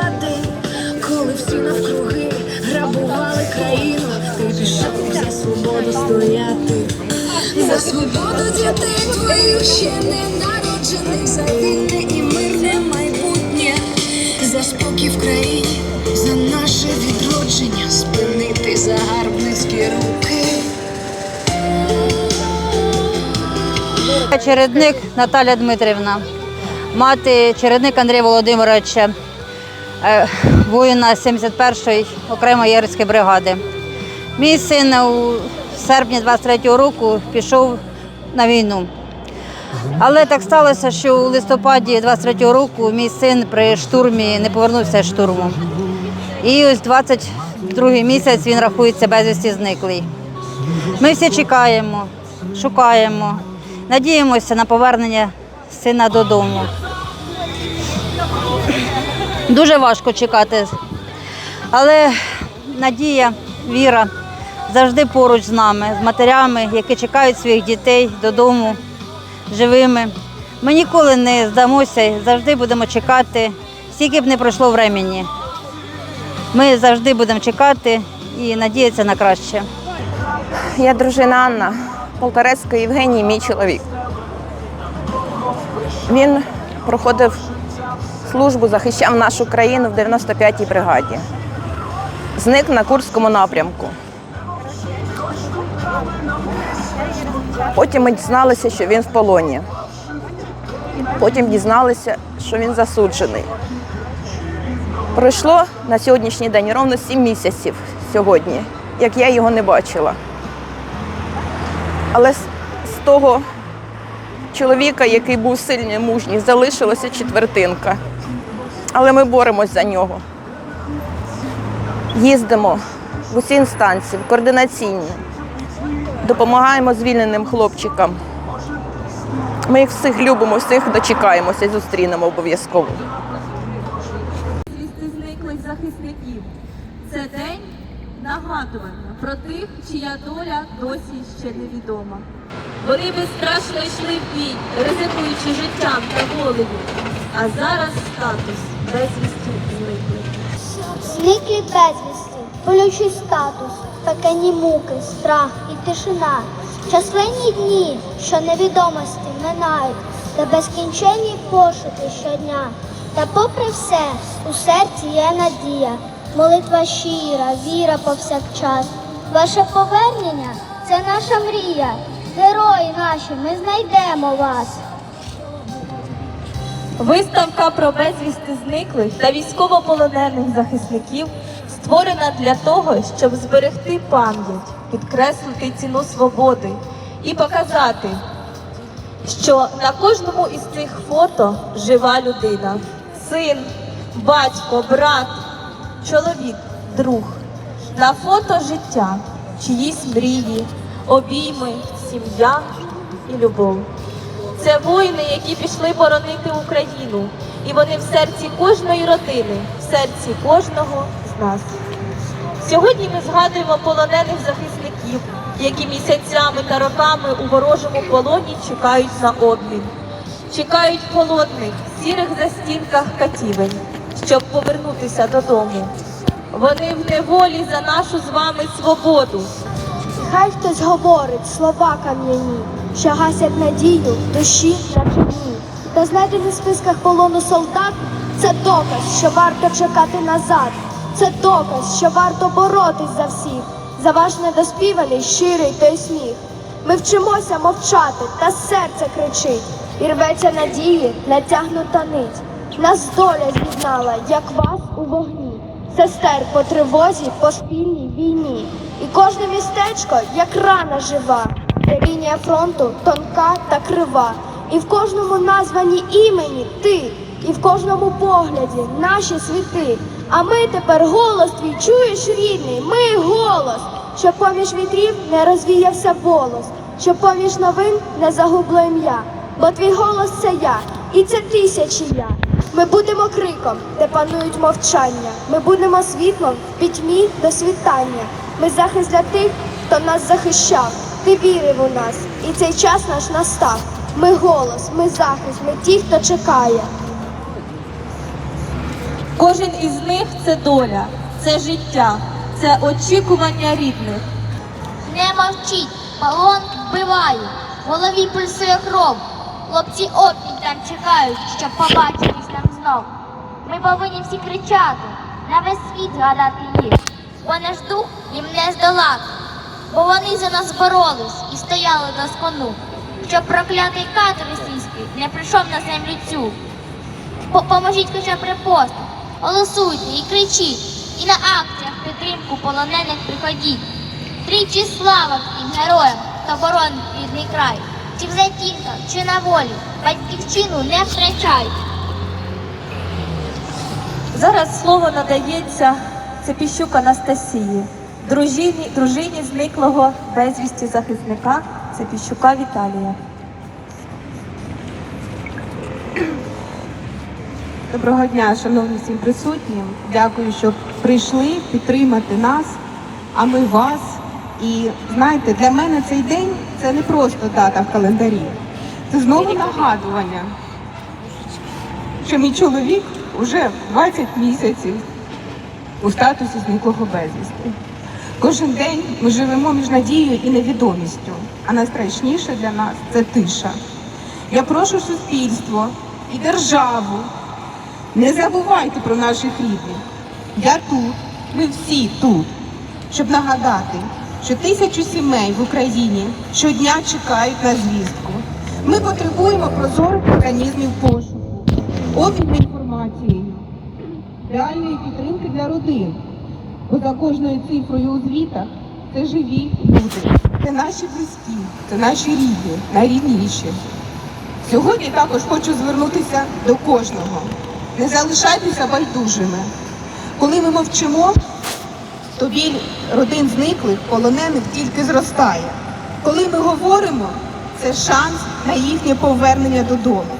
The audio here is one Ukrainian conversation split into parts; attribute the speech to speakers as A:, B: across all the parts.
A: згадати, коли всі навкруги грабували країну, ти пішов за свободу стояти, за свободу дітей твоїх ще не народжених, за вільне і мирне майбутнє, за спокій в країні, за наше відродження, спинити загарбницькі руки.
B: Чередник Наталя Дмитрівна, мати чередник Андрія Володимировича воїна 71-ї окремої єрської бригади. Мій син у серпні 23-го року пішов на війну. Але так сталося, що у листопаді 23-го року мій син при штурмі не повернувся з штурму. І ось 22-й місяць він рахується безвісті зниклий. Ми всі чекаємо, шукаємо, надіємося на повернення сина додому. Дуже важко чекати, але надія, віра завжди поруч з нами, з матерями, які чекають своїх дітей додому живими. Ми ніколи не здамося, завжди будемо чекати, скільки б не пройшло времени. Ми завжди будемо чекати і надіятися на краще.
C: Я дружина Анна, Полторецька Євгеній, мій чоловік. Він проходив службу, захищав нашу країну в 95-й бригаді. Зник на Курському напрямку. Потім ми дізналися, що він в полоні. Потім дізналися, що він засуджений. Пройшло на сьогоднішній день ровно 7 місяців сьогодні, як я його не бачила. Але з, того чоловіка, який був сильний, мужній, залишилася четвертинка. Але ми боремось за нього. Їздимо в усі інстанції, в координаційні, допомагаємо звільненим хлопчикам. Ми їх всіх любимо, всіх дочекаємося і зустрінемо обов'язково.
D: Зниклих захисників. Це день нагадування про тих, чия доля досі ще невідома. Вони безстрашно йшли в бій, ризикуючи життям та волею. А зараз статус безвісті зниклих.
E: Зниклі безвісти, болючий статус, пекені муки, страх і тишина, численні дні, що невідомості минають, та безкінченні пошуки щодня. Та попри все, у серці є надія, молитва щира, віра повсякчас. Ваше повернення це наша мрія. Герої наші, ми знайдемо вас.
D: Виставка про безвісти зниклих та військовополонених захисників створена для того, щоб зберегти пам'ять, підкреслити ціну свободи і показати, що на кожному із цих фото жива людина: син, батько, брат, чоловік, друг. На фото життя, чиїсь мрії, обійми, сім'я і любов. Це воїни, які пішли боронити Україну, і вони в серці кожної родини, в серці кожного з нас. Сьогодні ми згадуємо полонених захисників, які місяцями та роками у ворожому полоні чекають на обмін, чекають холодних, сірих застінках катівень, щоб повернутися додому. Вони в неволі за нашу з вами свободу.
E: Хай хтось говорить слова кам'яні, що гасять надію душі на війні. Та знайдені в списках полону солдат це доказ, що варто чекати назад. Це доказ, що варто боротись за всіх, за ваш недоспіваний щирий той сміх. Ми вчимося мовчати, та серце кричить, і рветься надії, натягнута нить. Нас доля з'єднала, як вас у вогні сестер по тривозі, по спільній війні. І кожне містечко, як рана жива, лінія фронту тонка та крива. І в кожному названі імені ти, і в кожному погляді наші світи. А ми тепер голос твій чуєш рідний, ми голос, щоб поміж вітрів не розвіявся волос, щоб поміж новин не загубло ім'я. Бо твій голос це я, і це тисячі я. Ми будемо криком, де панують мовчання. Ми будемо світлом в пітьмі до світання. Ми захист для тих, хто нас захищав. Ти вірив у нас, і цей час наш настав. Ми голос, ми захист, ми ті, хто чекає.
D: Кожен із них це доля, це життя, це очікування рідних.
E: Не мовчіть, полон вбиває.
F: в голові пульсує кров. Хлопці опінь там чекають, щоб побачитись нам знов. Ми повинні всі кричати, на весь світ згадати їх, бо наш дух їм не здолати, бо вони за нас боролись і стояли до скону, щоб проклятий кат російський не прийшов на землю цю. Поможіть хоча б репостом, голосуйте і кричіть, і на акціях підтримку полонених приходіть. Тричі слава всім героям, хто боронить рідний край. Чи в затінках, чи на волі, батьківщину не втрачай.
D: Зараз слово надається Цепіщук Анастасії, дружині, дружині зниклого безвісті захисника Цепіщука Віталія.
G: Доброго дня, шановні всім присутнім. Дякую, що прийшли підтримати нас, а ми вас. І знаєте, для мене цей день це не просто дата в календарі. Це знову нагадування, що мій чоловік уже 20 місяців у статусі зниклого безвісти. Кожен день ми живемо між надією і невідомістю, а найстрашніше для нас це тиша. Я прошу суспільство і державу не забувайте про наших рідних. Я тут, ми всі тут, щоб нагадати, що тисячу сімей в Україні щодня чекають на звістку. Ми потребуємо прозорих механізмів пошуку, обміну інформацією, реальної підтримки для родин. Бо за кожною цифрою у звітах це живі люди, це наші близькі, це наші рідні, найрідніші. Сьогодні також хочу звернутися до кожного. Не залишайтеся байдужими. Коли ми мовчимо, то біль родин зниклих, полонених тільки зростає. Коли ми говоримо, це шанс на їхнє повернення додому.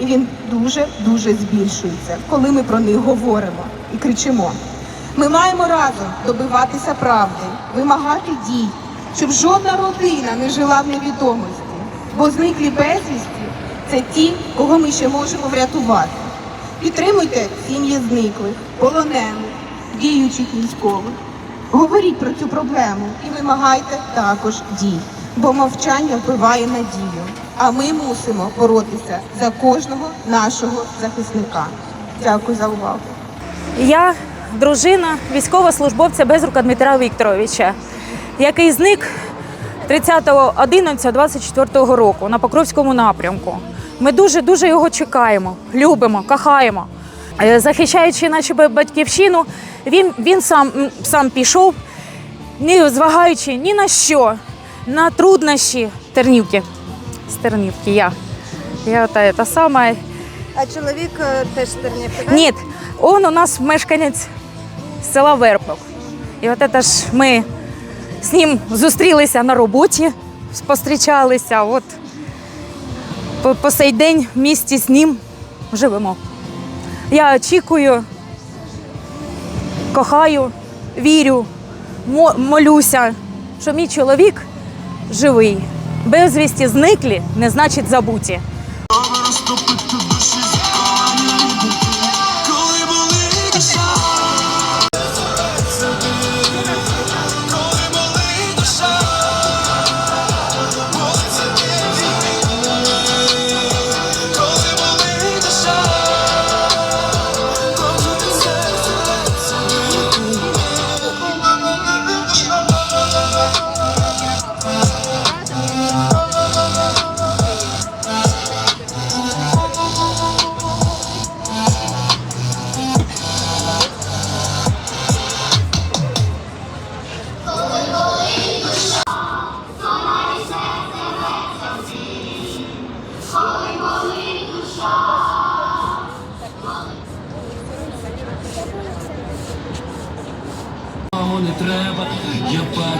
G: І він дуже-дуже збільшується, коли ми про них говоримо і кричимо. Ми маємо разом добиватися правди, вимагати дій, щоб жодна родина не жила в невідомості, бо зниклі безвісті це ті, кого ми ще можемо врятувати. Підтримуйте сім'ї зниклих, полонених, діючих військових. Говоріть про цю проблему і вимагайте також дій, бо мовчання вбиває надію. А ми мусимо боротися за кожного нашого захисника. Дякую за увагу.
H: Я дружина військовослужбовця Безрука Дмитра Вікторовича, який зник 30.11.24 року на Покровському напрямку. Ми дуже дуже його чекаємо, любимо, кохаємо. Е, Захищаючи нашу батьківщину, він, він сам, сам пішов, не звагаючи ні на що, на труднощі Тернівки. З Тернівки я. Я та, та сама.
B: А чоловік теж з Тернівки,
H: Ні, он у нас мешканець села Вербок. І от це ж ми з ним зустрілися на роботі, спостерічалися. От по, по сей день в місті з ним живемо. Я очікую, кохаю, вірю, молюся, що мій чоловік живий. Безвісті зниклі не значить забуті.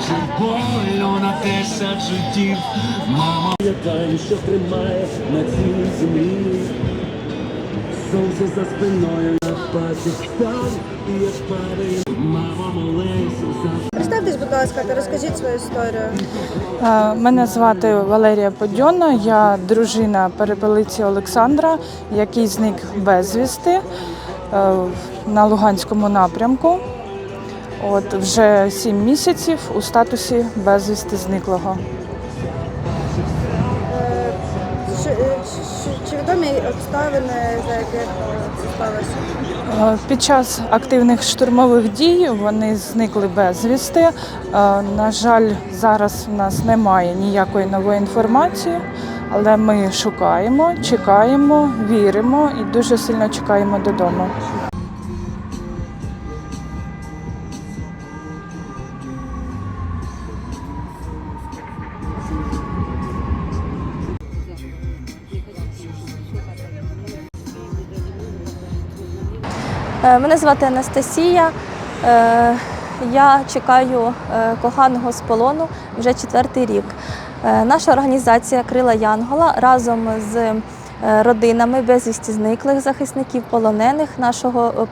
I: Я бачу болю на десять життів. Мама,
J: Пам'ятаю, що тримає на цілій землі. Сонце за спиною на паці став, і як падає, мама молився за
E: Представтесь, будь ласка, та розкажіть свою історію.
K: Мене звати Валерія Подьона, я дружина перепелиці Олександра, який зник безвісти е, на Луганському напрямку. От вже сім місяців у статусі безвісти зниклого.
L: Чи, чи, чи відомі обставини, за яких це сталося?
K: Е, Під час активних штурмових дій вони зникли безвісти. Е, На жаль, зараз в нас немає ніякої нової інформації, але ми шукаємо, чекаємо, віримо і дуже сильно чекаємо додому.
D: Мене звати Анастасія. Е, Я чекаю е, коханого з полону вже четвертий рік. Е, Наша організація Крила Янгола разом з е, родинами безвісті зниклих захисників полонених нашого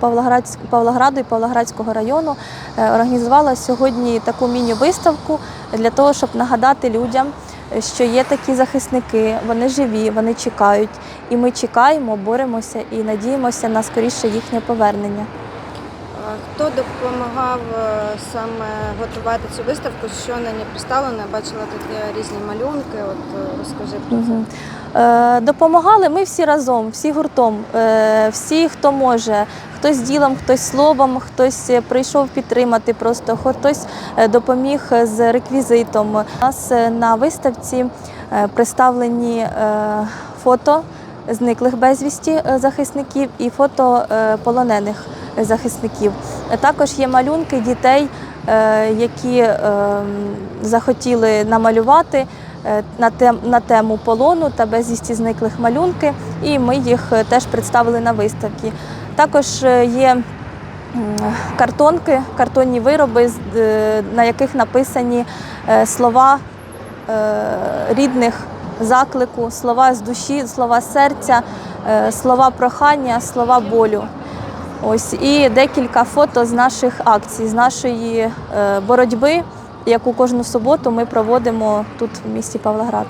D: Павлограду і Павлоградського району е, організувала сьогодні таку міні-виставку для того, щоб нагадати людям, що є такі захисники, вони живі, вони чекають. І ми чекаємо, боремося і надіємося на скоріше їхнє повернення.
L: Хто допомагав е, саме готувати цю виставку? Що на ній представлено? Я бачила тут різні малюнки. От е, розкажи про це.
D: Е, Допомагали ми всі разом, всі гуртом, всі, хто може. Хтось ділом, хтось словом, хтось прийшов підтримати просто, хтось допоміг з реквізитом. У нас на виставці представлені фото зниклих безвісті е, захисників і фото е, полонених захисників. Також є малюнки дітей, е, які е, захотіли намалювати на тему полону та безвісті зниклих малюнки, і ми їх теж представили на виставці. Також є картонки, картонні вироби, на яких написані слова рідних заклику, слова з душі, слова серця, е, слова прохання, слова болю. Ось і декілька фото з наших акцій, з нашої е, боротьби, яку кожну суботу ми проводимо тут в місті Павлоград.